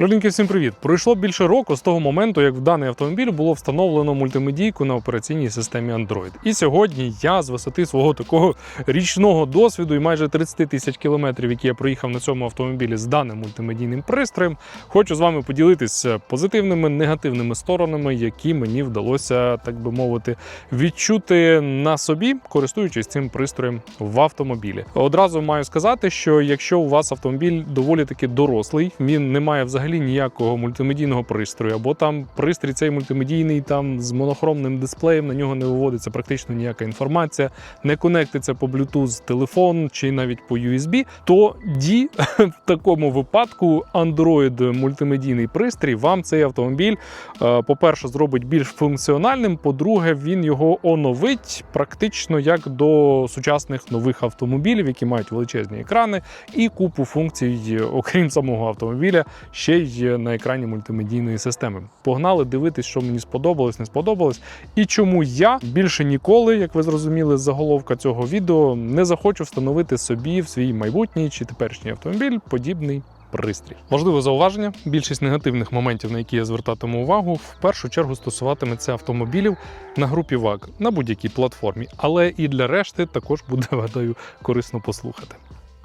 Люлінки, всім привіт! Пройшло більше року з того моменту, як в даний автомобіль було встановлено мультимедійку на операційній системі Android. І сьогодні я з висоти свого такого річного досвіду і майже 30 тисяч кілометрів, які я проїхав на цьому автомобілі з даним мультимедійним пристроєм, хочу з вами поділитися позитивними негативними сторонами, які мені вдалося, так би мовити, відчути на собі, користуючись цим пристроєм в автомобілі. Одразу маю сказати, що якщо у вас автомобіль доволі таки дорослий, він не має взагалі ніякого мультимедійного пристрою, або там пристрій цей мультимедійний там з монохромним дисплеєм, на нього не виводиться практично ніяка інформація, не конектиться по Bluetooth телефон чи навіть по USB, то D в такому випадку Android мультимедійний пристрій вам цей автомобіль, е, по-перше, зробить більш функціональним. По-друге, він його оновить практично як до сучасних нових автомобілів, які мають величезні екрани і купу функцій, окрім самого автомобіля, ще й на екрані мультимедійної системи. Погнали дивитись, що мені сподобалось, не сподобалось, і чому я більше ніколи, як ви зрозуміли заголовка цього відео, не захочу встановити собі в свій майбутній чи теперішній автомобіль подібний. Пристрій. Можливо, зауваження. Більшість негативних моментів, на які я звертатиму увагу, в першу чергу стосуватиметься автомобілів на групі ВАГ на будь-якій платформі, але і для решти також буде гадаю корисно послухати.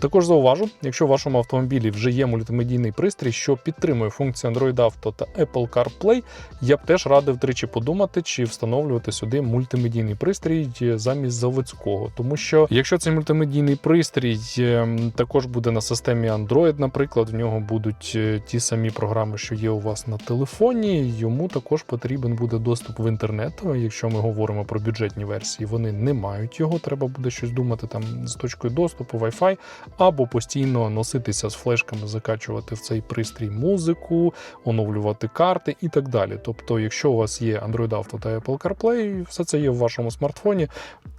Також зауважу, якщо в вашому автомобілі вже є мультимедійний пристрій, що підтримує функції Android Auto та Apple CarPlay, я б теж радив тричі подумати, чи встановлювати сюди мультимедійний пристрій замість заводського. Тому що якщо цей мультимедійний пристрій ем, також буде на системі Android, наприклад, в нього будуть е, ті самі програми, що є у вас на телефоні, йому також потрібен буде доступ в інтернет. Якщо ми говоримо про бюджетні версії, вони не мають його. Треба буде щось думати там з точкою доступу, Wi-Fi або постійно носитися з флешками, закачувати в цей пристрій музику, оновлювати карти і так далі. Тобто, якщо у вас є Android Auto та Apple CarPlay, все це є в вашому смартфоні,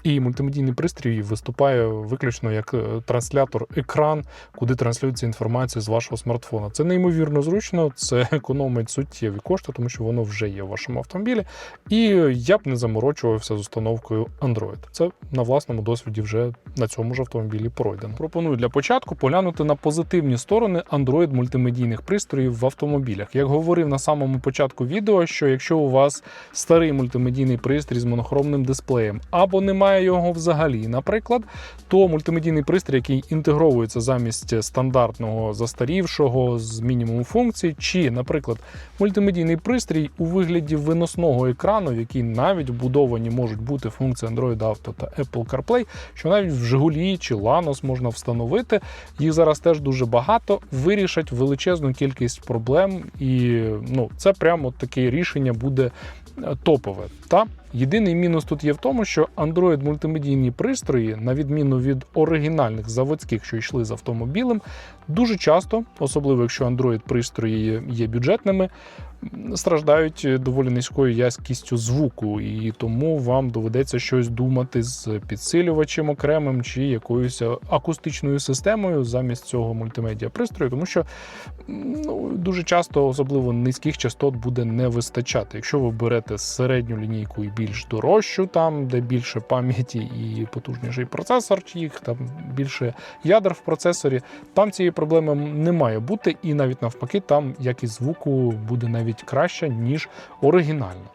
і мультимедійний пристрій виступає виключно як е, транслятор екран, куди транслюється інформація з вашого смартфона. Це неймовірно зручно, це економить суттєві кошти, тому що воно вже є в вашому автомобілі. І я б не заморочувався з установкою Android. Це на власному досвіді вже на цьому ж автомобілі пройдено. Пропоную для початку поглянути на позитивні сторони Android мультимедійних пристроїв в автомобілях. Як говорив на самому початку відео, що якщо у вас старий мультимедійний пристрій з монохромним дисплеєм або немає його взагалі, наприклад, то мультимедійний пристрій, який інтегровується замість стандартного застарівшого з мінімумом функцій, чи, наприклад, мультимедійний пристрій у вигляді виносного екрану, в який навіть вбудовані можуть бути функції Android Auto та Apple CarPlay, що навіть в Жигулі чи Lanos можна встановити. Їх зараз теж дуже багато, вирішать величезну кількість проблем, і ну, це прямо таке рішення буде е, топове. Та єдиний мінус тут є в тому, що Android мультимедійні пристрої, на відміну від оригінальних заводських, що йшли з автомобілем, дуже часто, особливо якщо Android пристрої є бюджетними, страждають доволі низькою якістю звуку, і тому вам доведеться щось думати з підсилювачем окремим чи якоюсь акустичною системою замість цього мультимедіа пристрою, тому що ну, дуже часто, особливо низьких частот, буде не вистачати. Якщо ви берете середню лінійку і більш дорожчу, там де більше пам'яті і потужніший процесор, чи їх там більше ядер в процесорі, там цієї проблеми не має бути, і навіть навпаки, там якість звуку буде навіть краща, ніж оригінальна.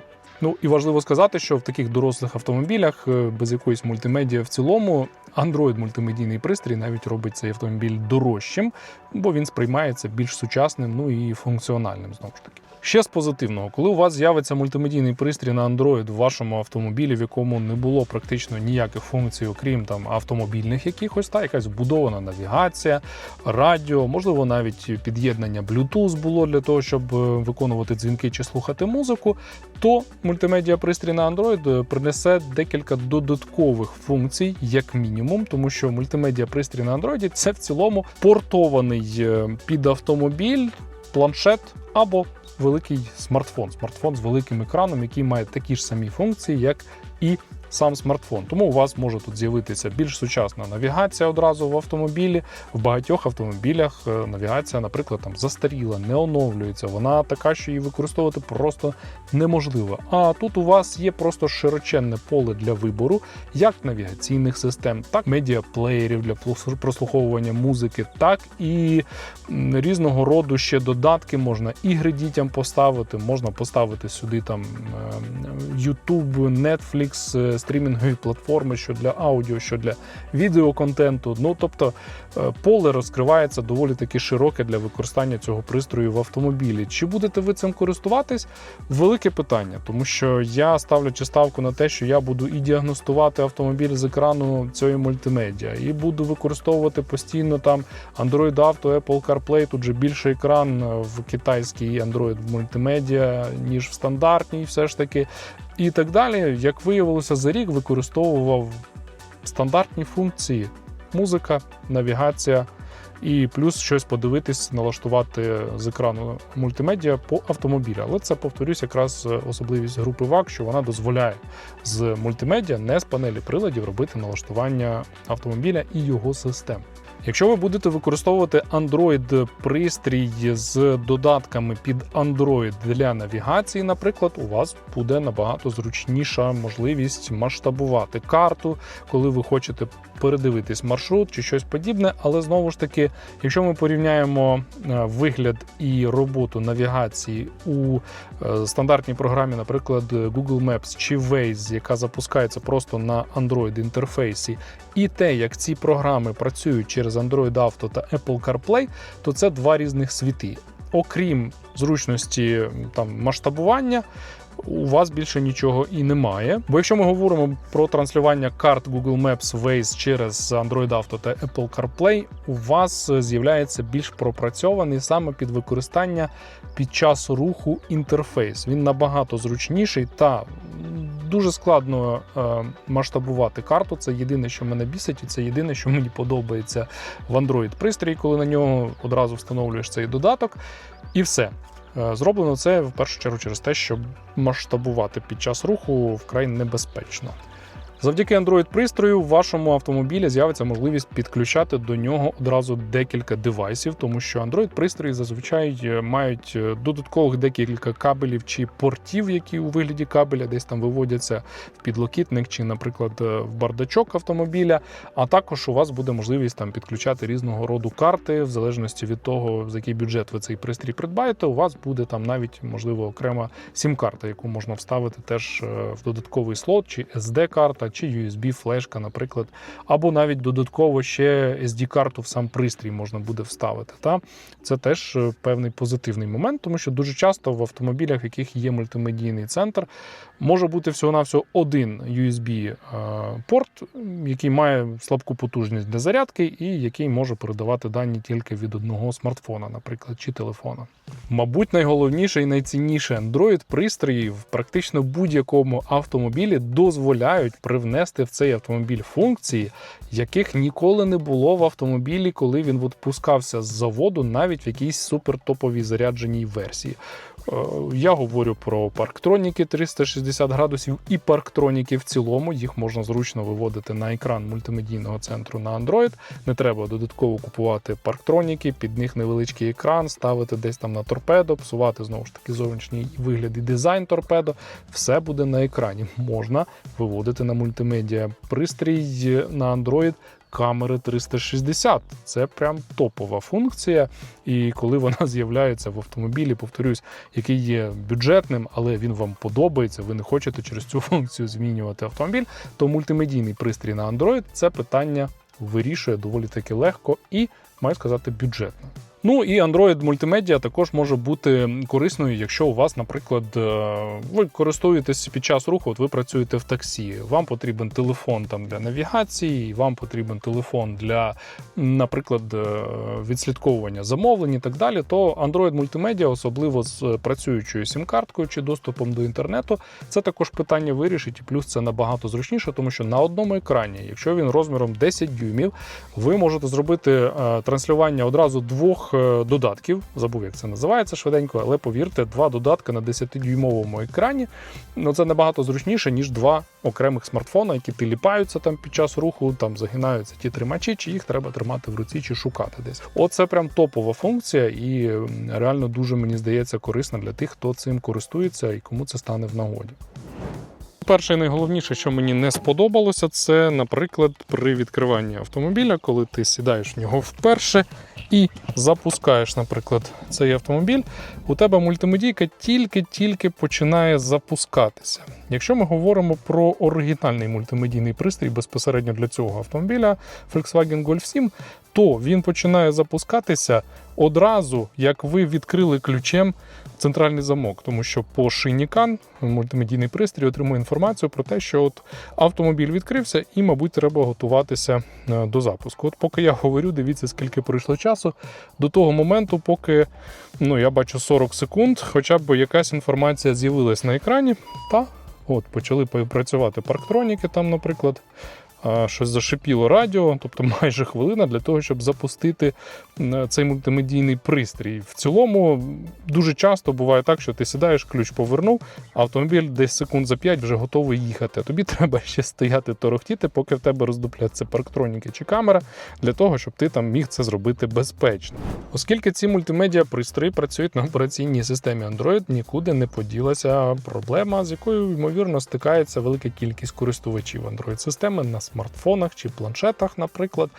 Ну і важливо сказати, що в таких дорослих автомобілях е, без якоїсь мультимедіа в цілому Android мультимедійний пристрій навіть робить цей автомобіль дорожчим, бо він сприймається більш сучасним, ну і функціональним знову ж таки. Ще з позитивного, коли у вас з'явиться мультимедійний пристрій на Android в вашому автомобілі, в якому не було практично ніяких функцій, окрім там автомобільних якихось, та якась вбудована навігація, радіо, можливо, навіть під'єднання Bluetooth було для того, щоб е, виконувати дзвінки чи слухати музику, то мультимедіа пристрій на Android принесе декілька додаткових функцій, як мінімум, тому що мультимедіа пристрій на Android це в цілому портований е, під автомобіль, планшет або великий смартфон, смартфон з великим екраном, який має такі ж самі функції, як і сам смартфон. Тому у вас може тут з'явитися більш сучасна навігація одразу в автомобілі. В багатьох автомобілях е, навігація, наприклад, там застаріла, не оновлюється. Вона така, що її використовувати просто неможливо. А тут у вас є просто широченне поле для вибору, як навігаційних систем, так медіаплеєрів для прос- прослуховування музики, так і різного роду ще додатки. Можна ігри дітям поставити, можна поставити сюди там е, YouTube, Netflix, е, стрімінгові платформи, що для аудіо, що для відеоконтенту. Ну тобто е, поле розкривається доволі таки широке для використання цього пристрою в автомобілі. Чи будете ви цим користуватись? Велике питання, тому що я ставлячи ставку на те, що я буду і діагностувати автомобіль з екрану цієї мультимедіа, і буду використовувати постійно там Android Auto, Apple CarPlay, тут же більший екран е, в китайській Android мультимедіа, ніж в стандартній, все ж таки. І так далі, як виявилося, за рік використовував стандартні функції: музика, навігація. І плюс щось подивитись, налаштувати з екрану мультимедіа по автомобілю. Але це повторюсь, якраз особливість групи ВАК, що вона дозволяє з мультимедіа, не з панелі приладів, робити налаштування автомобіля і його систем. Якщо ви будете використовувати Android пристрій з додатками під Android для навігації, наприклад, у вас буде набагато зручніша можливість масштабувати карту, коли ви хочете передивитись маршрут чи щось подібне. Але знову ж таки, якщо ми порівняємо е, вигляд і роботу навігації у е, стандартній програмі, наприклад, Google Maps чи Waze, яка запускається просто на Android інтерфейсі, і те, як ці програми працюють через Android Auto та Apple CarPlay, то це два різних світи. Окрім зручності там масштабування. У вас більше нічого і немає. Бо якщо ми говоримо про транслювання карт Google Maps Waze через Android Auto та Apple CarPlay, у вас з'являється більш пропрацьований саме під використання під час руху інтерфейс. Він набагато зручніший та дуже складно е, масштабувати карту. Це єдине, що мене бісить, і це єдине, що мені подобається в Android-пристрій, коли на нього одразу встановлюєш цей додаток, і все. Е, Зроблено це в першу чергу через те, щоб масштабувати під час руху вкрай небезпечно. Завдяки Android пристрою в вашому автомобілі з'явиться можливість підключати до нього одразу декілька девайсів, тому що Android пристрої зазвичай е, мають е, додаткових декілька кабелів чи портів, які у вигляді кабеля десь там виводяться в підлокітник чи, наприклад, е, в бардачок автомобіля. А також у вас буде можливість там підключати різного роду карти, в залежності від того, за який бюджет ви цей пристрій придбаєте. У вас буде там навіть можливо окрема сім-карта, яку можна вставити теж в додатковий слот, чи SD-карта, чи USB-флешка, наприклад, або навіть додатково ще SD-карту в сам пристрій можна буде вставити. Та це теж е, певний позитивний момент, тому що дуже часто в автомобілях, в яких є мультимедійний центр, може бути всього-навсього один USB-порт, який має слабку потужність для зарядки, і який може передавати дані тільки від одного смартфона, наприклад, чи телефона. Мабуть, найголовніше і найцінніше Android пристрої в практично будь-якому автомобілі дозволяють привнести в цей автомобіль функції, яких ніколи не було в автомобілі, коли він відпускався з заводу, навіть в якійсь супертоповій зарядженій версії. Е, Я говорю про парктроніки 360 градусів і парктроніки в цілому. Їх можна зручно виводити на екран мультимедійного центру на Android. Не треба додатково купувати парктроніки, під них невеличкий екран, ставити десь там на торпедо, псувати знову ж таки зовнішній вигляд і дизайн торпедо. Все буде на екрані. Можна виводити на мультимедіа пристрій на Android. Камери 360 це прям топова функція. І коли вона з'являється в автомобілі, повторюсь, який є бюджетним, але він вам подобається, ви не хочете через цю функцію змінювати автомобіль, то мультимедійний пристрій на Android це питання вирішує доволі таки легко і, маю сказати, бюджетно. Ну і Android мультимедіа також може бути корисною, якщо у вас, наприклад, е, ви користуєтесь під час руху, от ви працюєте в таксі. Вам потрібен телефон там для навігації, вам потрібен телефон для, наприклад, е, відслідковування замовлень і так далі. То Android мультимедіа, особливо з працюючою сім-карткою чи доступом до інтернету, це також питання вирішить. І плюс це набагато зручніше, тому що на одному екрані, якщо він розміром 10 дюймів, ви можете зробити е, транслювання одразу двох двох е, додатків. Забув, як це називається швиденько, але повірте, два додатки на 10-дюймовому екрані. Ну це набагато зручніше, ніж два окремих смартфона, які тиліпаються там під час руху, там загинаються ті тримачі, чи їх треба тримати в руці чи шукати десь. Оце прям топова функція, і реально дуже мені здається корисна для тих, хто цим користується і кому це стане в нагоді. Перше і найголовніше, що мені не сподобалося, це, наприклад, при відкриванні автомобіля, коли ти сідаєш в нього вперше і запускаєш, наприклад, цей автомобіль, у тебе мультимедійка тільки-тільки починає запускатися. Якщо ми говоримо про оригінальний мультимедійний пристрій безпосередньо для цього автомобіля Volkswagen Golf 7, то він починає запускатися одразу, як ви відкрили ключем центральний замок, тому що по шині мультимедійний пристрій отримує інформацію про те, що от автомобіль відкрився, і, мабуть, треба готуватися е, до запуску. От поки я говорю, дивіться, скільки пройшло часу до того моменту, поки ну, я бачу 40 секунд, хоча б якась інформація з'явилась на екрані, та от почали працювати парктроніки там, наприклад. Щось зашипіло радіо, тобто майже хвилина для того, щоб запустити цей мультимедійний пристрій. В цілому дуже часто буває так, що ти сідаєш, ключ повернув, автомобіль десь секунд за 5 вже готовий їхати. Тобі треба ще стояти торохтіти, поки в тебе роздупляться парктроніки чи камера, для того, щоб ти там міг це зробити безпечно. Оскільки ці мультимедіа пристрої працюють на операційній системі Android, нікуди не поділася проблема, з якою ймовірно стикається велика кількість користувачів Android системи на чи планшетах, наприклад.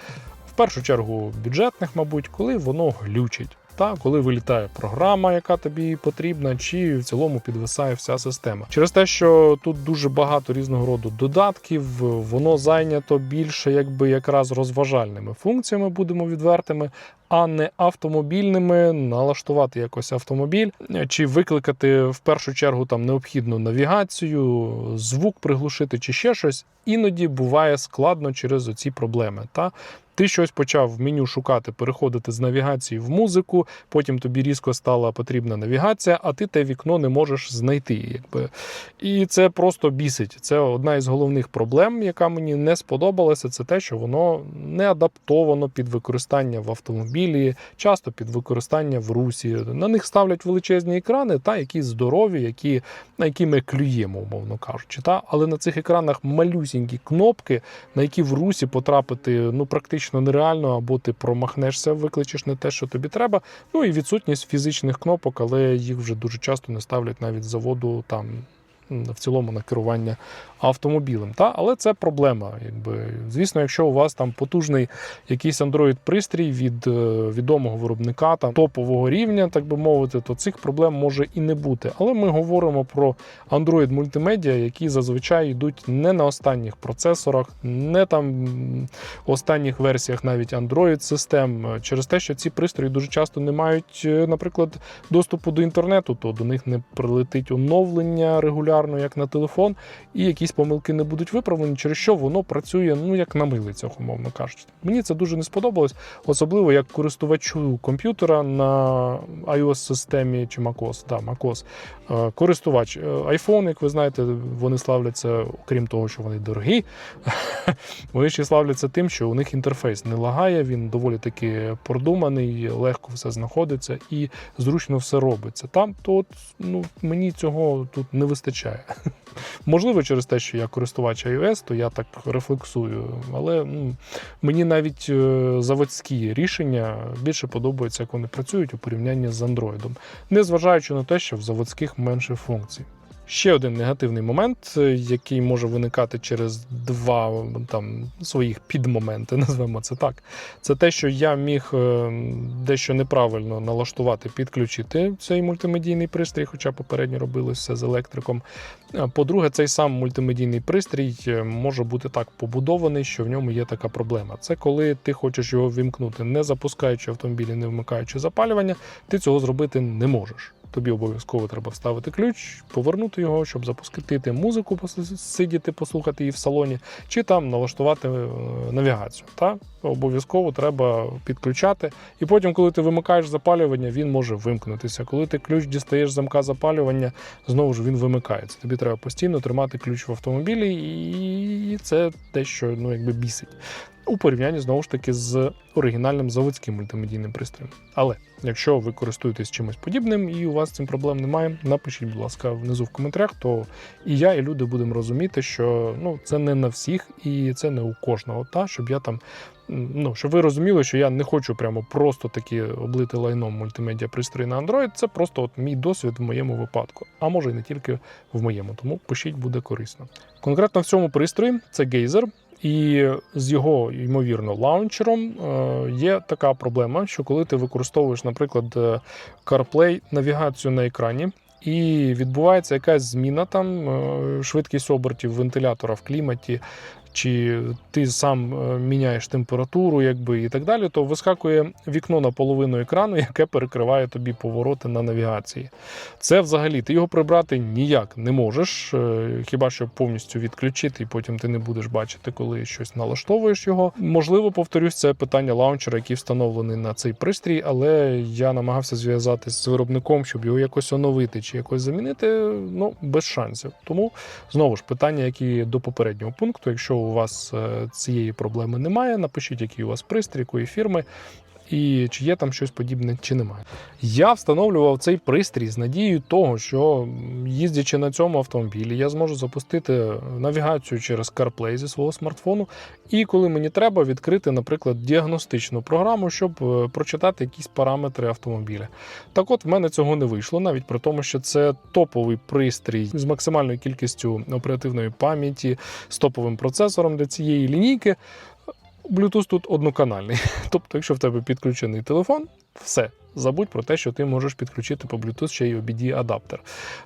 В першу чергу бюджетних, мабуть, коли воно глючить. Та коли вилітає програма, яка тобі потрібна, чи в цілому підвисає вся система. Через те, що тут дуже багато різного роду додатків, воно зайнято більше, якби якраз розважальними функціями, будемо відвертими, а не автомобільними, налаштувати якось автомобіль, чи викликати в першу чергу там необхідну навігацію, звук приглушити, чи ще щось. Іноді буває складно через оці проблеми. Та ти щось почав в меню шукати, переходити з навігації в музику, потім тобі різко стала потрібна навігація, а ти те вікно не можеш знайти. Якби. І це просто бісить. Це одна із головних проблем, яка мені не сподобалася, це те, що воно не адаптовано під використання в автомобілі, часто під використання в русі. На них ставлять величезні екрани, та які здорові, які, на які ми клюємо, умовно кажучи. Та? Але на цих екранах малюсінькі кнопки, на які в русі потрапити ну, практично нереально, або ти промахнешся, викличеш не те, що тобі треба. Ну і відсутність фізичних кнопок, але їх вже дуже часто не ставлять навіть з заводу там. В цілому на керування автомобілем. Та? Але це проблема. Якби. Звісно, якщо у вас там потужний якийсь Android-пристрій від е, відомого виробника, там, топового рівня, так би мовити, то цих проблем може і не бути. Але ми говоримо про Android мультимедіа, які зазвичай йдуть не на останніх процесорах, не там останніх версіях навіть Android-систем, е, через те, що ці пристрої дуже часто не мають, е, наприклад, доступу до інтернету, то до них не прилетить оновлення регулярно, як на телефон, і якісь помилки не будуть виправлені, через що воно працює ну як на милицях, умовно кажучи. Мені це дуже не сподобалось, особливо як користувачу комп'ютера на iOS-системі чи macOS. Да, macOS. Е, Користувач Е, iPhone, як ви знаєте, вони славляться, окрім того, що вони дорогі, вони ще славляться тим, що у них інтерфейс не лагає, він доволі таки продуманий, легко все знаходиться і зручно все робиться. Там то от, ну, мені цього тут не вистачає. Можливо, через те, що я користувач iOS, то я так рефлексую. Але ну, мені навіть е, заводські рішення більше подобаються, як вони працюють у порівнянні з Android. Незважаючи на те, що в заводських менше функцій. Ще один негативний момент, е, який може виникати через два там своїх підмоменти, назвемо це так. Це те, що я міг е, дещо неправильно налаштувати, підключити цей мультимедійний пристрій, хоча попередньо робилось все з електриком. По-друге, цей сам мультимедійний пристрій е, може бути так побудований, що в ньому є така проблема. Це коли ти хочеш його вімкнути, не запускаючи автомобіль і не вмикаючи запалювання, ти цього зробити не можеш. Тобі обов'язково треба вставити ключ, повернути його, щоб запустити музику, пос- сидіти, послухати її в салоні, чи там налаштувати е, навігацію. Та? Обов'язково треба підключати. І потім, коли ти вимикаєш запалювання, він може вимкнутися. Коли ти ключ дістаєш замка запалювання, знову ж він вимикається. Тобі треба постійно тримати ключ в автомобілі, і це те, що ну, якби бісить. у порівнянні знову ж таки з оригінальним заводським мультимедійним пристроєм. Але якщо ви користуєтесь чимось подібним і у вас цим проблем немає, напишіть, будь ласка, внизу в коментарях, то і я, і люди будемо розуміти, що ну це не на всіх і це не у кожного. Та щоб я там ну щоб ви розуміли, що я не хочу прямо просто таки облити лайном мультимедіа пристрої на Android. Це просто от мій досвід в моєму випадку, а може і не тільки в моєму. Тому пишіть, буде корисно. Конкретно в цьому пристрої це гейзер. І з його ймовірно лаунчером е, є така проблема, що коли ти використовуєш, наприклад, е, CarPlay навігацію на екрані, і відбувається якась зміна там, е, швидкість обертів вентилятора в кліматі, чи ти сам е, міняєш температуру, якби і так далі, то вискакує вікно на половину екрану, яке перекриває тобі повороти на навігації. Це взагалі ти його прибрати ніяк не можеш, е, хіба що повністю відключити, і потім ти не будеш бачити, коли щось налаштовуєш його. Можливо, повторюсь, це питання лаунчера, який встановлений на цей пристрій, але я намагався зв'язатися з виробником, щоб його якось оновити чи якось замінити. Ну без шансів. Тому знову ж питання, які до попереднього пункту. Якщо у вас е, цієї проблеми немає, напишіть, який у вас пристрій, якої фірми. І чи є там щось подібне, чи немає. Я встановлював цей пристрій з надією того, що їздячи на цьому автомобілі, я зможу запустити навігацію через CarPlay зі свого смартфону, і коли мені треба відкрити, наприклад, діагностичну програму, щоб е, прочитати якісь параметри автомобіля. Так от в мене цього не вийшло, навіть при тому, що це топовий пристрій з максимальною кількістю оперативної пам'яті, з топовим процесором для цієї лінійки. Bluetooth тут одноканальний. Тобто, якщо в тебе підключений телефон, все. Забудь про те, що ти можеш підключити по Bluetooth ще й OBD-адаптер.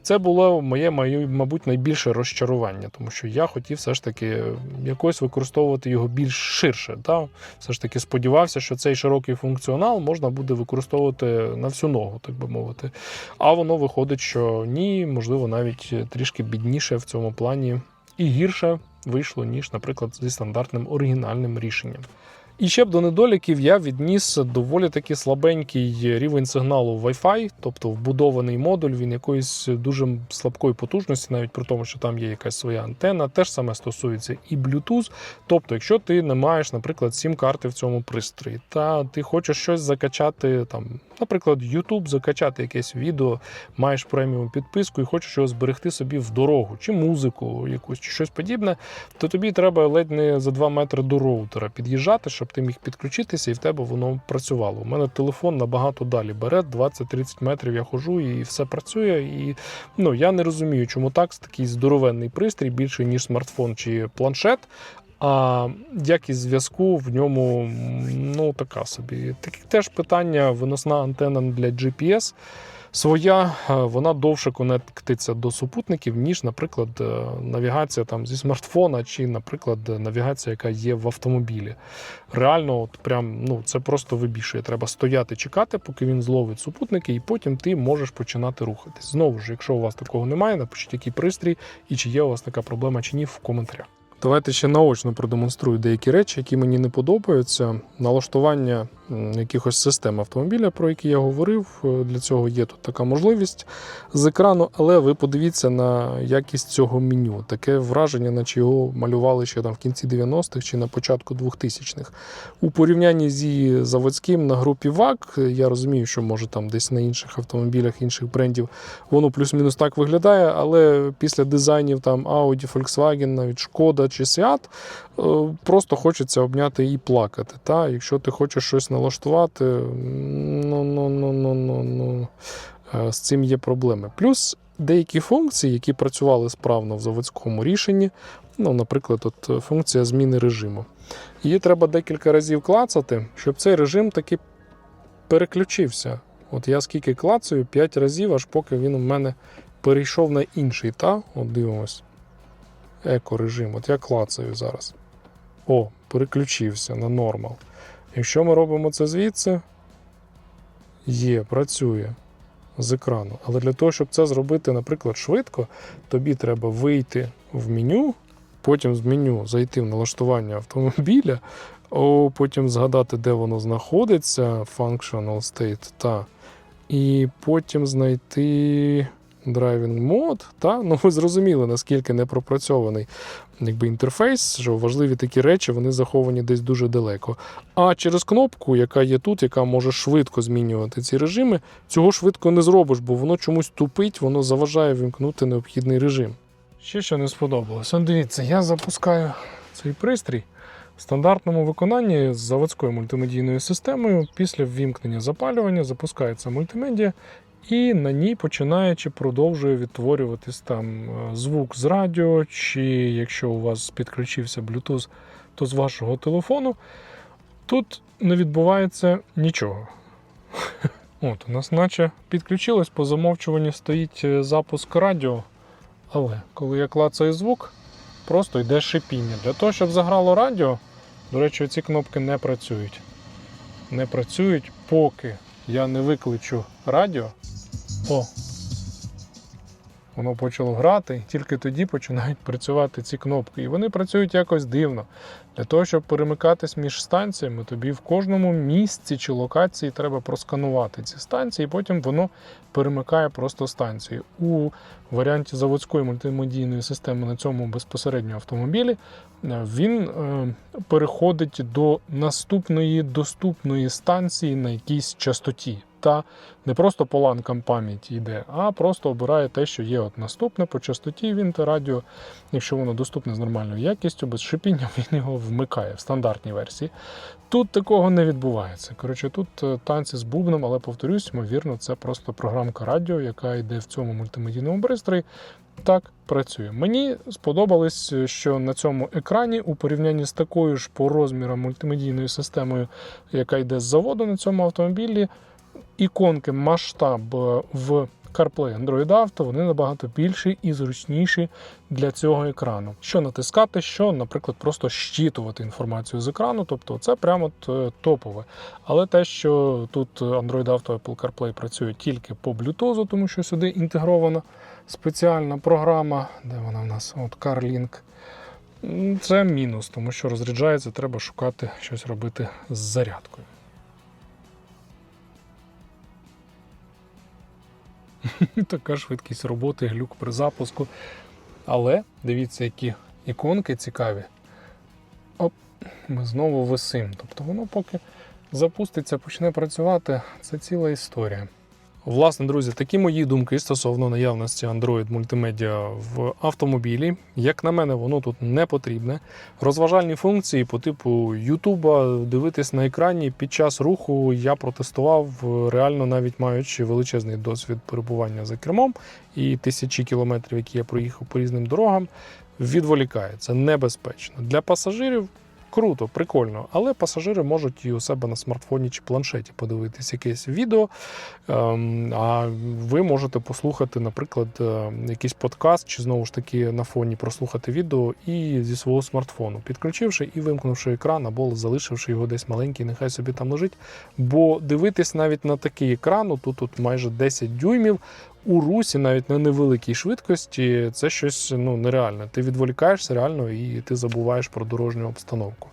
Це було моє, моє, мабуть, найбільше розчарування, тому що я хотів все ж таки якось використовувати його більш ширше. Та? Все ж таки сподівався, що цей широкий функціонал можна буде використовувати на всю ногу, так би мовити. А воно виходить, що ні, можливо, навіть трішки бідніше в цьому плані і гірше вийшло, ніж, наприклад, зі стандартним оригінальним рішенням. І ще б до недоліків я відніс доволі таки слабенький рівень сигналу Wi-Fi, тобто вбудований модуль, він якоїсь дуже слабкої потужності, навіть при тому, що там є якась своя антенна. Те ж саме стосується і Bluetooth. Тобто, якщо ти не маєш, наприклад, сім-карти в цьому пристрої, та ти хочеш щось закачати, там, наприклад, YouTube, закачати якесь відео, маєш преміум підписку і хочеш його зберегти собі в дорогу, чи музику якусь, чи щось подібне, то тобі треба ледь не за 2 метри до роутера під'їжджати, щоб ти міг підключитися і в тебе воно працювало. У мене телефон набагато далі бере, 20-30 метрів я хожу і все працює. І ну, я не розумію, чому так такий здоровенний пристрій, більше ніж смартфон чи планшет. А якість зв'язку в ньому ну така собі. Таке теж питання: виносна антенна для GPS. Своя е, вона довше конектиться до супутників, ніж, наприклад, е, навігація там зі смартфона, чи, наприклад, навігація, яка є в автомобілі. Реально, от прям ну це просто вибішує. Треба стояти, чекати, поки він зловить супутники, і потім ти можеш починати рухатись. Знову ж, якщо у вас такого немає, напишіть який пристрій і чи є у вас така проблема чи ні в коментарях. Давайте ще наочно продемонструю деякі речі, які мені не подобаються. Налаштування якихось систем автомобіля, про які я говорив. Е, Для цього є тут така можливість з екрану, але ви подивіться на якість цього меню. Таке враження, наче його малювали ще там в кінці 90-х чи на початку 2000-х. У порівнянні зі заводським на групі ВАК, я розумію, що може там десь на інших автомобілях інших брендів воно плюс-мінус так виглядає, але після дизайнів там Audi, Volkswagen, навіть Шкода чи е, просто хочеться обняти і плакати. Та? Якщо ти хочеш щось налаштувати, ну, ну, ну, ну, ну, ну, е, з цим є проблеми. Плюс деякі функції, які працювали справно в заводському рішенні, ну, наприклад, от е, функція зміни режиму. Її треба декілька разів клацати, щоб цей режим таки переключився. От я скільки клацаю, 5 разів, аж поки він у мене перейшов на інший, та? От дивимось. Еко-режим. От я клацаю зараз. О, переключився на нормал. Якщо ми робимо це звідси, є, працює з екрану. Але для того, щоб це зробити, наприклад, швидко, тобі треба вийти в меню, потім з меню зайти в налаштування автомобіля, о, потім згадати, де воно знаходиться, functional state, та, і потім знайти Driving Mode. Та? Ну, ви зрозуміли, наскільки не пропрацьований якби, інтерфейс, що важливі такі речі вони заховані десь дуже далеко. А через кнопку, яка є тут, яка може швидко змінювати ці режими, цього швидко не зробиш, бо воно чомусь тупить, воно заважає вімкнути необхідний режим. Ще що не сподобалось. Он дивіться, я запускаю цей пристрій в стандартному виконанні з заводською мультимедійною системою. Після ввімкнення запалювання запускається мультимедіа, і на ній починає чи продовжує відтворюватись там е, звук з радіо, чи якщо у вас підключився Bluetooth, то з вашого телефону. Тут не відбувається нічого. От, у нас наче підключилось, по замовчуванню стоїть е, запуск радіо. Але коли я клацаю звук, просто йде шипіння. Для того, щоб заграло радіо, до речі, ці кнопки не працюють. Не працюють, поки я не викличу радіо. О! Воно почало грати, і тільки тоді починають працювати ці кнопки. І вони працюють якось дивно. Для того, щоб перемикатись між станціями, тобі в кожному місці чи локації треба просканувати ці станції, і потім воно перемикає просто станції. У варіанті заводської мультимедійної системи на цьому безпосередньо автомобілі е, він е, переходить до наступної доступної станції на якійсь частоті. Та не просто по ланкам пам'яті йде, а просто обирає те, що є от наступне по частоті. Він те радіо, якщо воно доступне з нормальною якістю, без шипіння, він його вмикає в стандартній версії. Тут такого не відбувається. Коротше, тут е, танці з бубном, але повторюсь, ймовірно, це просто програмка радіо, яка йде в цьому мультимедійному пристрої. Так працює. Мені сподобалось, що на цьому екрані, у порівнянні з такою ж по розмірам мультимедійною системою, яка йде з заводу на цьому автомобілі, іконки масштаб е, в CarPlay Android Auto, вони набагато більші і зручніші для цього екрану. Що натискати, що, наприклад, просто щитувати інформацію з екрану, тобто це прямо е, топове. Але те, що тут Android Auto Apple CarPlay працює тільки по Bluetooth, тому що сюди інтегрована спеціальна програма, де вона в нас? От CarLink. Це мінус, тому що розряджається, треба шукати щось робити з зарядкою. Така швидкість роботи, глюк при запуску. Але дивіться, які іконки цікаві. Оп, ми знову висим. Тобто воно поки запуститься, почне працювати, це ціла історія. Власне, друзі, такі мої думки стосовно наявності Android мультимедіа в автомобілі. Як на мене, воно тут не потрібне. Розважальні функції по типу Ютуба дивитись на екрані під час руху я протестував, реально навіть маючи величезний досвід перебування за кермом і тисячі кілометрів, які я проїхав по різним дорогам, відволікає. Небезпечно. Для пасажирів круто, прикольно, але пасажири можуть і у себе на смартфоні чи планшеті подивитись якесь відео. ем, А ви можете послухати, наприклад, е, якийсь подкаст, чи знову ж таки на фоні прослухати відео і зі свого смартфону, підключивши і вимкнувши екран, або залишивши його десь маленький, нехай собі там лежить. Бо дивитись навіть на такий екран, тут, тут майже 10 дюймів. У русі навіть на невеликій швидкості це щось ну, нереальне. Ти відволікаєшся реально і ти забуваєш про дорожню обстановку.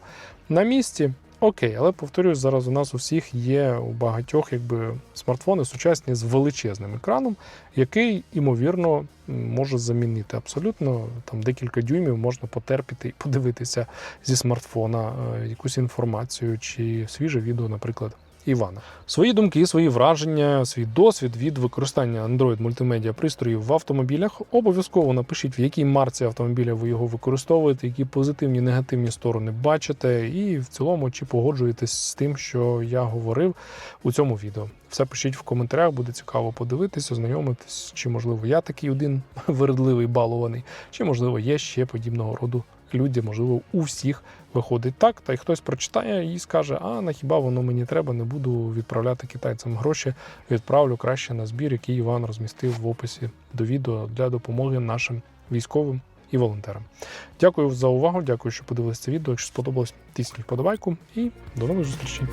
На місці окей, але повторюсь, зараз у нас у всіх є у багатьох якби, смартфони сучасні з величезним екраном, який, ймовірно, може замінити абсолютно там декілька дюймів можна потерпіти і подивитися зі смартфона е, якусь інформацію чи свіже відео, наприклад. Івана. Свої думки, свої враження, свій досвід від використання Android мультимедіа пристроїв в автомобілях. Обов'язково напишіть, в якій марці автомобіля ви його використовуєте, які позитивні, негативні сторони бачите, і в цілому чи погоджуєтесь з тим, що я говорив у цьому відео. Все пишіть в коментарях, буде цікаво подивитися, ознайомитись, чи можливо я такий один вередливий балований, чи можливо є ще подібного роду люди, можливо, у всіх виходить так, та й хтось прочитає і скаже: а на хіба воно мені треба, не буду відправляти китайцям гроші, відправлю краще на збір, який Іван розмістив в описі до відео для допомоги нашим військовим і волонтерам. Дякую за увагу, дякую, що подивилися це відео. Якщо сподобалось, тисніть вподобайку і до нових зустрічей.